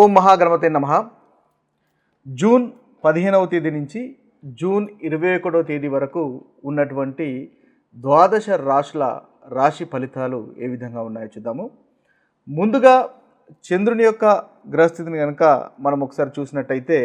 ఓం మహాగణపతి నమ. జూన్ పదిహేనవ తేదీ నుంచి జూన్ ఇరవై ఒకటవ తేదీ వరకు ఉన్నటువంటి ద్వాదశ రాశుల రాశి ఫలితాలు ఏ విధంగా ఉన్నాయో చూద్దాము. ముందుగా చంద్రుని యొక్క గ్రహస్థితిని కనుక మనం ఒకసారి చూసినట్టయితే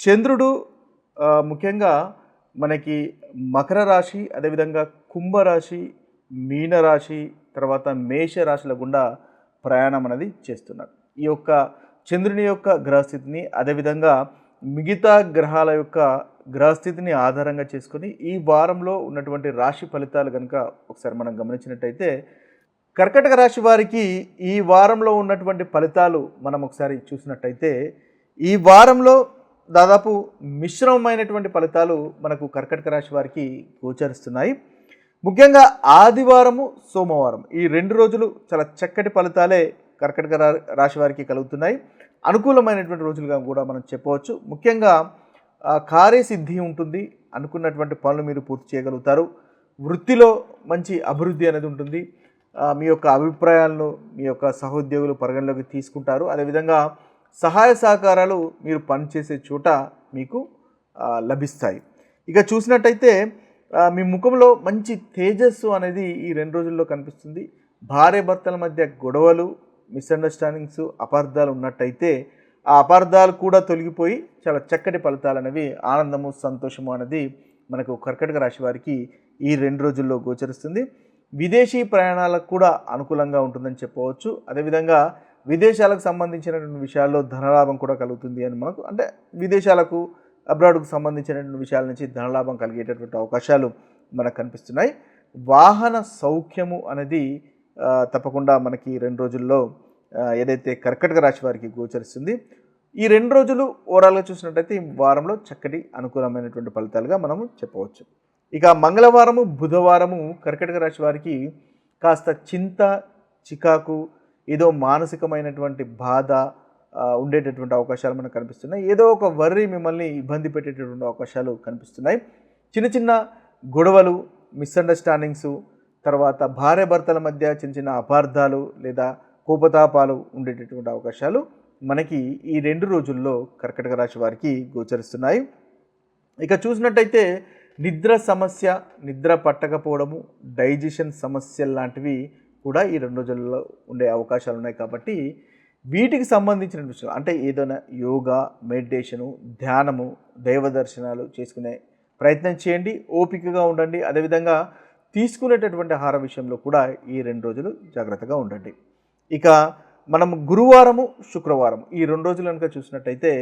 చంద్రుడు ముఖ్యంగా మనకి మకర రాశి అదేవిధంగా కుంభరాశి మీనరాశి తర్వాత మేష రాశుల గుండా ప్రయాణం అనేది చేస్తున్నాడు. ఈ యొక్క చంద్రుని యొక్క గ్రహస్థితిని అదేవిధంగా మిగతా గ్రహాల యొక్క గ్రహస్థితిని ఆధారంగా చేసుకొని ఈ వారంలో ఉన్నటువంటి రాశి ఫలితాలు కనుక ఒకసారి మనం గమనించినట్టయితే కర్కటక రాశి వారికి ఈ వారంలో ఉన్నటువంటి ఫలితాలు మనం ఒకసారి చూసినట్టయితే ఈ వారంలో దాదాపు మిశ్రమమైనటువంటి ఫలితాలు మనకు కర్కటక రాశి వారికి గోచరిస్తున్నాయి. ముఖ్యంగా ఆదివారము సోమవారం ఈ రెండు రోజులు చాలా చక్కటి ఫలితాలే కర్కటక రా- రాశి వారికి కలుగుతున్నాయి. అనుకూలమైనటువంటి రోజులుగా కూడా మనం చెప్పవచ్చు. ముఖ్యంగా కార్యసిద్ధి ఉంటుంది. అనుకున్నటువంటి పనులు మీరు పూర్తి చేయగలుగుతారు. వృత్తిలో మంచి అభివృద్ధి అనేది ఉంటుంది. మీ యొక్క అభిప్రాయాలను మీ యొక్క సహోద్యోగులు పరిగణలోకి తీసుకుంటారు. అదేవిధంగా సహాయ సహకారాలు మీరు పనిచేసే చోట మీకు లభిస్తాయి. ఇక చూసినట్టయితే మీ ముఖంలో మంచి తేజస్సు అనేది ఈ రెండు రోజుల్లో కనిపిస్తుంది. భార్య భర్తల మధ్య గొడవలు మిస్అండర్స్టాండింగ్స్ అపార్థాలు ఉన్నట్టయితే ఆ అపార్థాలు కూడా తొలగిపోయి చాలా చక్కటి ఫలితాలు అనేవి ఆనందము సంతోషము అనేది మనకు కర్కటక రాశి వారికి ఈ రెండు రోజుల్లో గోచరిస్తుంది. విదేశీ ప్రయాణాలకు కూడా అనుకూలంగా ఉంటుందని చెప్పవచ్చు. అదేవిధంగా విదేశాలకు సంబంధించినటువంటి విషయాల్లో ధనలాభం కూడా కలుగుతుంది అని మనకు అంటే విదేశాలకు అబ్రాడ్కు సంబంధించినటువంటి విషయాల నుంచి ధనలాభం కలిగేటటువంటి అవకాశాలు మనకు కనిపిస్తున్నాయి. వాహన సౌఖ్యము అనేది తప్పకుండా మనకి రెండు రోజుల్లో ఏదైతే కర్కటక రాశి వారికి గోచరిస్తుంది ఈ రెండు రోజులు ఓవరాల్గా చూసినట్టయితే ఈ వారంలో చక్కటి అనుకూలమైనటువంటి ఫలితాలుగా మనము చెప్పవచ్చు. ఇక మంగళవారము బుధవారము కర్కటక రాశి వారికి కాస్త చింత చికాకు ఏదో మానసికమైనటువంటి బాధ ఉండేటటువంటి అవకాశాలు మనకు కనిపిస్తున్నాయి. ఏదో ఒక వర్రి మిమ్మల్ని ఇబ్బంది పెట్టేటటువంటి అవకాశాలు కనిపిస్తున్నాయి. చిన్న చిన్న గొడవలు మిస్అండర్స్టాండింగ్స్ తర్వాత భార్య భర్తల మధ్య చిన్న చిన్న అపార్థాలు లేదా కోపతాపాలు ఉండేటటువంటి అవకాశాలు మనకి ఈ రెండు రోజుల్లో కర్కటక రాశి వారికి గోచరిస్తున్నాయి. ఇక చూసినట్టయితే నిద్ర సమస్య నిద్ర పట్టకపోవడము డైజెషన్ సమస్యలు లాంటివి కూడా ఈ రెండు రోజుల్లో ఉండే అవకాశాలు ఉన్నాయి కాబట్టి వీటికి సంబంధించిన విషయాలు అంటే ఏదైనా యోగా మెడిటేషను ధ్యానము దైవ దర్శనాలు చేసుకునే ప్రయత్నం చేయండి ఓపికగా ఉండండి. అదేవిధంగా తీసుకునేటటువంటి ఆహార విషయంలో కూడా ఈ రెండు రోజులు జాగ్రత్తగా ఉండండి. ఇక మనం గురువారము శుక్రవారం ఈ రెండు రోజులు కనుక చూసినట్టయితే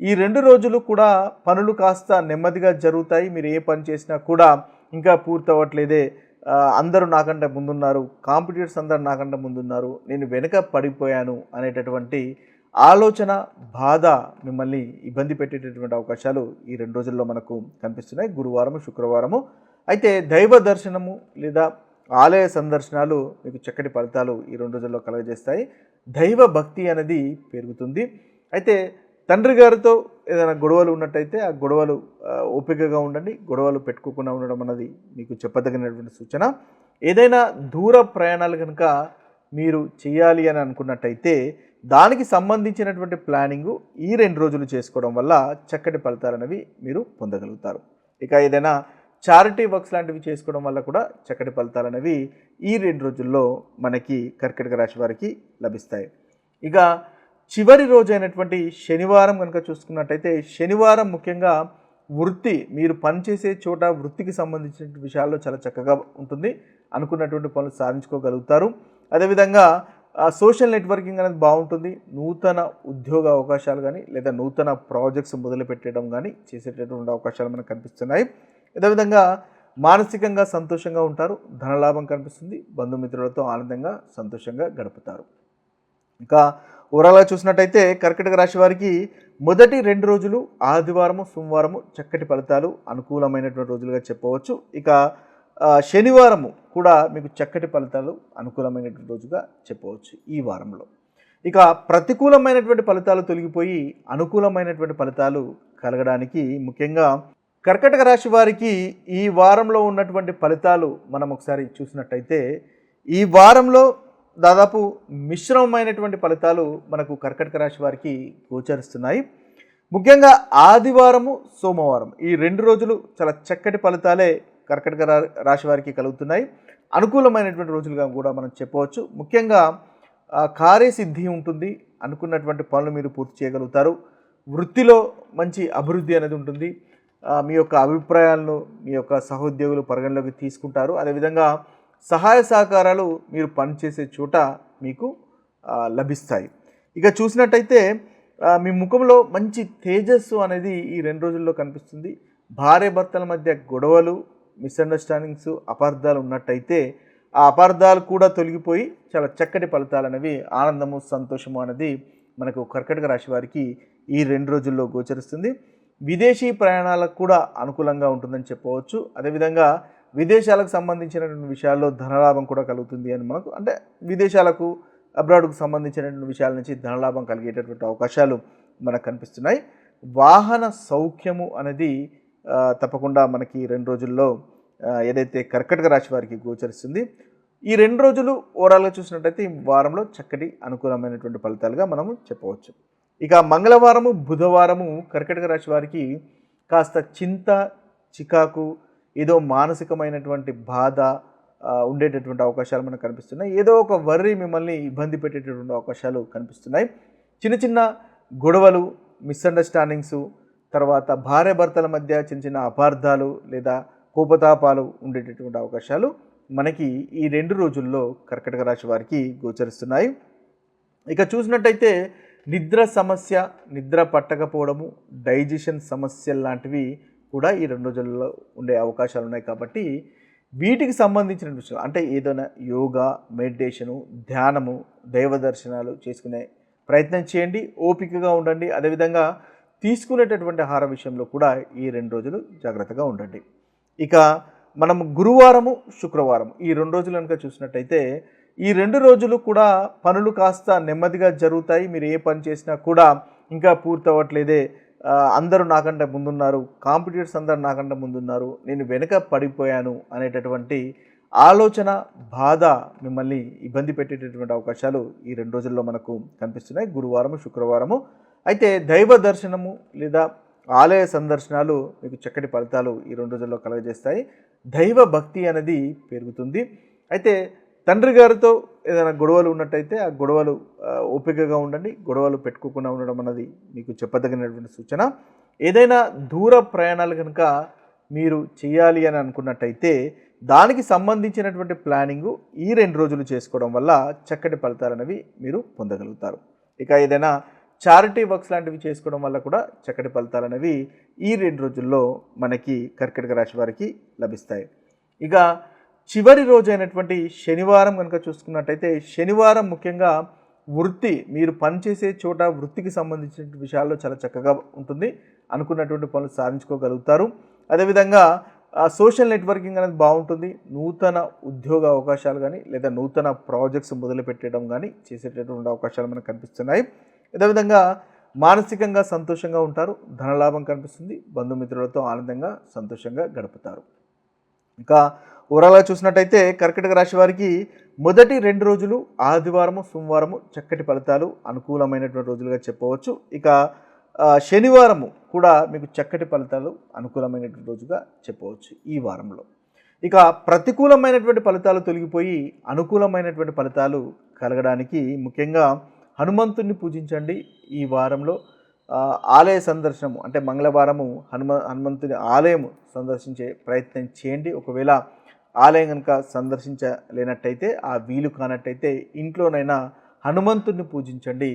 ఈ రెండు రోజులు కూడా పనులు కాస్త నెమ్మదిగా జరుగుతాయి. మీరు ఏ పని చేసినా కూడా ఇంకా పూర్తవ్వట్లేదే. అందరూ నాకంటే ముందున్నారు. కాంపిటీటర్స్ అందరూ నాకంటే ముందున్నారు. నేను వెనుక పడిపోయాను అనేటటువంటి ఆలోచన బాధ మిమ్మల్ని ఇబ్బంది పెట్టేటటువంటి అవకాశాలు ఈ రెండు రోజుల్లో మనకు కనిపిస్తున్నాయి. గురువారము శుక్రవారము అయితే దైవ దర్శనము లేదా ఆలయ సందర్శనాలు మీకు చక్కటి ఫలితాలు ఈ రెండు రోజుల్లో కలగజేస్తాయి. దైవ భక్తి అనేది పెరుగుతుంది. అయితే తండ్రి గారితో ఏదైనా గొడవలు ఉన్నట్టయితే ఆ గొడవలు ఓపికగా ఉండండి. గొడవలు పెట్టుకోకుండా ఉండడం అన్నది మీకు చెప్పదగినటువంటి సూచన. ఏదైనా దూర ప్రయాణాలు కనుక మీరు చేయాలి అని అనుకున్నట్టయితే దానికి సంబంధించినటువంటి ప్లానింగు ఈ రెండు రోజులు చేసుకోవడం వల్ల చక్కటి ఫలితాలు అనేవి మీరు పొందగలుగుతారు. ఇక ఏదైనా చారిటీ వర్క్స్ లాంటివి చేసుకోవడం వల్ల కూడా చక్కటి ఫలితాలు అనేవి ఈ రెండు రోజుల్లో మనకి కర్కటక రాశి వారికి లభిస్తాయి. ఇక చివరి రోజు అయినటువంటి శనివారం కనుక చూసుకున్నట్టయితే శనివారం ముఖ్యంగా వృత్తి మీరు పనిచేసే చోట వృత్తికి సంబంధించిన విషయాల్లో చాలా చక్కగా ఉంటుంది. అనుకున్నటువంటి పనులు సాధించుకోగలుగుతారు. అదేవిధంగా సోషల్ నెట్వర్కింగ్ అనేది బాగుంటుంది. నూతన ఉద్యోగ అవకాశాలు కానీ లేదా నూతన ప్రాజెక్ట్స్ మొదలుపెట్టడం కానీ చేసేటటువంటి అవకాశాలు మనకు కనిపిస్తున్నాయి. అదేవిధంగా మానసికంగా సంతోషంగా ఉంటారు ధనలాభం కనిపిస్తుంది బంధుమిత్రులతో ఆనందంగా సంతోషంగా గడుపుతారు. ఇంకా ఓవరాల్గా చూసినట్టయితే కర్కటక రాశి వారికి మొదటి రెండు రోజులు ఆదివారము సోమవారము చక్కటి ఫలితాలు అనుకూలమైనటువంటి రోజులుగా చెప్పవచ్చు. ఇక శనివారము కూడా మీకు చక్కటి ఫలితాలు అనుకూలమైనటువంటి రోజుగా చెప్పవచ్చు ఈ వారంలో. ఇక ప్రతికూలమైనటువంటి ఫలితాలు తొలగిపోయి అనుకూలమైనటువంటి ఫలితాలు కలగడానికి ముఖ్యంగా కర్కటక రాశి వారికి ఈ వారంలో ఉన్నటువంటి ఫలితాలు మనం ఒకసారి చూసినట్టయితే ఈ వారంలో దాదాపు మిశ్రమమైనటువంటి ఫలితాలు మనకు కర్కటక రాశి వారికి గోచరిస్తున్నాయి. ముఖ్యంగా ఆదివారము సోమవారం ఈ రెండు రోజులు చాలా చక్కటి ఫలితాలే కర్కటక రా- రాశి వారికి కలుగుతున్నాయి. అనుకూలమైనటువంటి రోజులుగా కూడా మనం చెప్పవచ్చు. ముఖ్యంగా కార్యసిద్ధి ఉంటుంది. అనుకున్నటువంటి పనులు మీరు పూర్తి చేయగలుగుతారు. వృత్తిలో మంచి అభివృద్ధి అనేది ఉంటుంది. మీ యొక్క అభిప్రాయాలను మీ యొక్క సహోద్యోగులు పరిగణలోకి తీసుకుంటారు. అదేవిధంగా సహాయ సహకారాలు మీరు పనిచేసే చోట మీకు లభిస్తాయి. ఇక చూసినట్టయితే మీ ముఖంలో మంచి తేజస్సు అనేది ఈ రెండు రోజుల్లో కనిపిస్తుంది. భార్య భర్తల మధ్య గొడవలు మిస్అండర్స్టాండింగ్స్ అపార్థాలు ఉన్నట్టయితే ఆ అపార్థాలు కూడా తొలగిపోయి చాలా చక్కటి ఫలితాలు అనేవి ఆనందము సంతోషము అనేది మనకు కర్కటక రాశి వారికి ఈ రెండు రోజుల్లో గోచరిస్తుంది. విదేశీ ప్రయాణాలకు కూడా అనుకూలంగా ఉంటుందని చెప్పవచ్చు. అదేవిధంగా విదేశాలకు సంబంధించినటువంటి విషయాల్లో ధనలాభం కూడా కలుగుతుంది అని మనకు అంటే విదేశాలకు అబ్రాడ్కు సంబంధించినటువంటి విషయాల నుంచి ధనలాభం కలిగేటటువంటి అవకాశాలు మనకు కనిపిస్తున్నాయి. వాహన సౌఖ్యము అనేది తప్పకుండా మనకి రెండు రోజుల్లో ఏదైతే కర్కటక రాశి వారికి గోచరిస్తుంది. ఈ రెండు రోజులు ఓవరాల్గా చూసినట్టయితే ఈ వారంలో చక్కటి అనుకూలమైనటువంటి ఫలితాలుగా మనము చెప్పవచ్చు. ఇక మంగళవారము బుధవారము కర్కటక రాశి వారికి కాస్త చింత చికాకు ఏదో మానసికమైనటువంటి బాధ ఉండేటటువంటి అవకాశాలు మనకు కనిపిస్తున్నాయి. ఏదో ఒక వర్రి మిమ్మల్ని ఇబ్బంది పెట్టేటటువంటి అవకాశాలు కనిపిస్తున్నాయి. చిన్న చిన్న గొడవలు మిస్అండర్స్టాండింగ్స్ తర్వాత భార్య భర్తల మధ్య చిన్న చిన్న అపార్థాలు లేదా కోపతాపాలు ఉండేటటువంటి అవకాశాలు మనకి ఈ రెండు రోజుల్లో కర్కటక రాశి వారికి గోచరిస్తున్నాయి. ఇక చూసినట్టయితే నిద్ర సమస్య నిద్ర పట్టకపోవడము డైజెషన్ సమస్యలు లాంటివి కూడా ఈ రెండు రోజుల్లో ఉండే అవకాశాలు ఉన్నాయి కాబట్టి వీటికి సంబంధించిన విషయాలు అంటే ఏదైనా యోగా మెడిటేషను ధ్యానము దైవ దర్శనాలు చేసుకునే ప్రయత్నం చేయండి ఓపికగా ఉండండి అదేవిధంగా తీసుకునేటటువంటి ఆహార విషయంలో కూడా ఈ రెండు రోజులు జాగ్రత్తగా ఉండండి. ఇక మనం గురువారము శుక్రవారం ఈ రెండు రోజులు కనుక చూసినట్టయితే ఈ రెండు రోజులు కూడా పనులు కాస్త నెమ్మదిగా జరుగుతాయి. మీరు ఏ పని చేసినా కూడా ఇంకా పూర్తవ్వట్లేదే. అందరూ నాకంటే ముందున్నారు. కాంపిటీటర్స్ అందరూ నాకంటే ముందున్నారు. నేను వెనుక పడిపోయాను అనేటటువంటి ఆలోచన బాధ మిమ్మల్ని ఇబ్బంది పెట్టేటటువంటి అవకాశాలు ఈ రెండు రోజుల్లో మనకు కనిపిస్తున్నాయి. గురువారము శుక్రవారము. అయితే దైవ దర్శనము లేదా ఆలయ సందర్శనాలు మీకు చక్కటి ఫలితాలు ఈ రెండు రోజుల్లో కలగజేస్తాయి. దైవ భక్తి అనేది పెరుగుతుంది. అయితే తండ్రి గారితో ఏదైనా గొడవలు ఉన్నట్టయితే ఆ గొడవలు ఓపికగా ఉండండి. గొడవలు పెట్టుకోకుండా ఉండడం అన్నది మీకు చెప్పదగినటువంటి సూచన. ఏదైనా దూర ప్రయాణాలు కనుక మీరు చేయాలి అని అనుకున్నట్టయితే దానికి సంబంధించినటువంటి ప్లానింగు ఈ రెండు రోజులు చేసుకోవడం వల్ల చక్కటి ఫలితాలు అనేవి మీరు పొందగలుగుతారు. ఇక ఏదైనా చారిటీ వర్క్స్ లాంటివి చేసుకోవడం వల్ల కూడా చక్కటి ఫలితాలు అనేవి ఈ రెండు రోజుల్లో మనకి కర్కటక రాశి వారికి లభిస్తాయి. ఇక చివరి రోజు అయినటువంటి శనివారం కనుక చూసుకున్నట్టయితే శనివారం ముఖ్యంగా వృత్తి మీరు పనిచేసే చోట వృత్తికి సంబంధించిన విషయాల్లో చాలా చక్కగా ఉంటుంది. అనుకున్నటువంటి పనులు సాధించుకోగలుగుతారు. అదేవిధంగా సోషల్ నెట్వర్కింగ్ అనేది బాగుంటుంది. నూతన ఉద్యోగ అవకాశాలు కానీ లేదా నూతన ప్రాజెక్ట్స్ మొదలుపెట్టడం కానీ చేసేటటువంటి అవకాశాలు మనకు కనిపిస్తున్నాయి. అదేవిధంగా మానసికంగా సంతోషంగా ఉంటారు. ధనలాభం కనిపిస్తుంది. బంధుమిత్రులతో ఆనందంగా సంతోషంగా గడుపుతారు. ఇంకా ఓవరాల్గా చూసినట్టయితే కర్కటక రాశి వారికి మొదటి రెండు రోజులు ఆదివారము సోమవారము చక్కటి ఫలితాలు అనుకూలమైనటువంటి రోజులుగా చెప్పవచ్చు. ఇక శనివారము కూడా మీకు చక్కటి ఫలితాలు అనుకూలమైనటువంటి రోజుగా చెప్పవచ్చు ఈ వారంలో. ఇక ప్రతికూలమైనటువంటి ఫలితాలు తొలగిపోయి అనుకూలమైనటువంటి ఫలితాలు కలగడానికి ముఖ్యంగా హనుమంతుణ్ణి పూజించండి ఈ వారంలో. ఆలయ సందర్శనము అంటే మంగళవారము హనుమ హనుమంతుని ఆలయము సందర్శించే ప్రయత్నం చేయండి. ఒకవేళ ఆలయం కనుక సందర్శించలేనట్టయితే ఆ వీలు కానట్టయితే ఇంట్లోనైనా హనుమంతుడిని పూజించండి.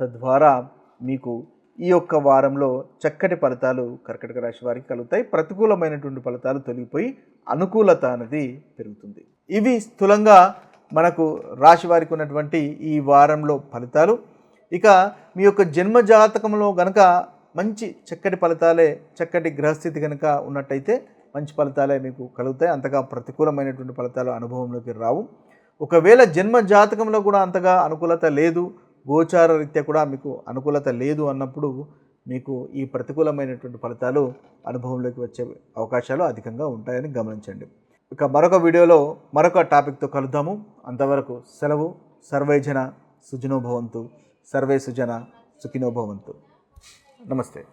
తద్వారా మీకు ఈ యొక్క వారంలో చక్కటి ఫలితాలు కర్కటక రాశి వారికి కలుగుతాయి. ప్రతికూలమైనటువంటి ఫలితాలు తొలగిపోయి అనుకూలత అనేది పెరుగుతుంది. ఇవి స్థూలంగా మనకు రాశి వారికి ఉన్నటువంటి ఈ వారంలో ఫలితాలు. ఇక మీ యొక్క జన్మ జాతకంలో గనక మంచి చక్కటి ఫలితాలే చక్కటి గ్రహస్థితి కనుక ఉన్నట్టయితే మంచి ఫలితాలే మీకు కలుగుతాయి. అంతగా ప్రతికూలమైనటువంటి ఫలితాలు అనుభవంలోకి రావు. ఒకవేళ జన్మ జాతకంలో కూడా అంతగా అనుకూలత లేదు గోచార రీత్యా కూడా మీకు అనుకూలత లేదు అన్నప్పుడు మీకు ఈ ప్రతికూలమైనటువంటి ఫలితాలు అనుభవంలోకి వచ్చే అవకాశాలు అధికంగా ఉంటాయని గమనించండి. ఇక మరొక వీడియోలో మరొక టాపిక్తో కలుద్దాము. అంతవరకు సెలవు. సర్వే జన సర్వే సుజన సుఖినోభవంతు నమస్తే.